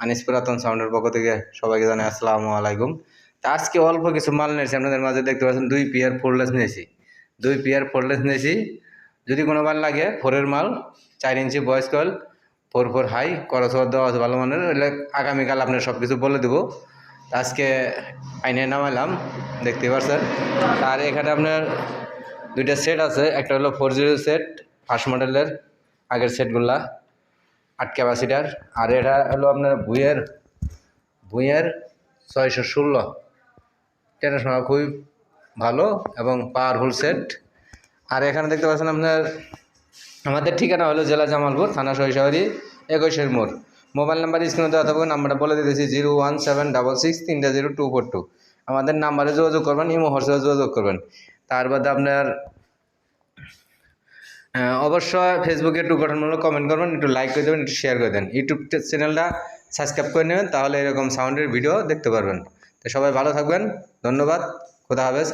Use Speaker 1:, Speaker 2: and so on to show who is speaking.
Speaker 1: আনিস পুরাতন সাউন্ডের পক্ষ থেকে সবাইকে জানাই আসসালামু আলাইকুম। তা আজকে অল্প কিছু মাল নিয়েছি, আপনাদের মাঝে দেখতে পাচ্ছেন দুই পিয়ার ফোরলেস নিয়েছি। দুই পিয়ার ফোরলেস নিয়েছি। যদি কোনো মাল লাগে ফোরের মাল, চার ইঞ্চি বয়স কল ফোর ফোর হাই করসর দেওয়া আছে ভালো মানের আগামীকাল আপনার সব কিছু বলে দেবো। আজকে আইনে নামাইলাম, দেখতে পাচ্ছেন আর এখানে আপনার দুইটা সেট আছে, একটা হলো ফোর জিরো সেট ফার্স্ট মডেলের আগের সেটগুলা আট ক্যাপাসিটার, আর এটা হলো আপনার ভুইয়ের ভুইয়ের ছয়শো ষোলো। ট্রেনের খুবই ভালো এবং পাওয়ারফুল সেট আর এখানে দেখতে পাচ্ছেন আপনার, আমাদের ঠিকানা হলো জেলা জামালপুর, থানা শৈশবাড়ি একুশের মোড়। মোবাইল নাম্বার স্ক্রিনে দেওয়া থাকবে, নাম্বারটা বলে দিতেছি, zero one seven double six তিনটা জিরো টু ফোর টু। আমাদের নাম্বারে যোগাযোগ করবেন, ইমো হোয়াটসঅ্যাপে যোগাযোগ করবেন। তার বাদে আপনার অবশ্যই ফেসবুকে একটু গঠনমূলক কমেন্ট করবেন, একটু লাইক করে দেবেন, একটু শেয়ার করে দেন। ইউটিউব চ্যানেলটা সাবস্ক্রাইব করে নেবেন, তাহলে এরকম সাউন্ডের ভিডিও দেখতে পারবেন। তো সবাই ভালো থাকবেন, ধন্যবাদ, খোদা হাফেজ।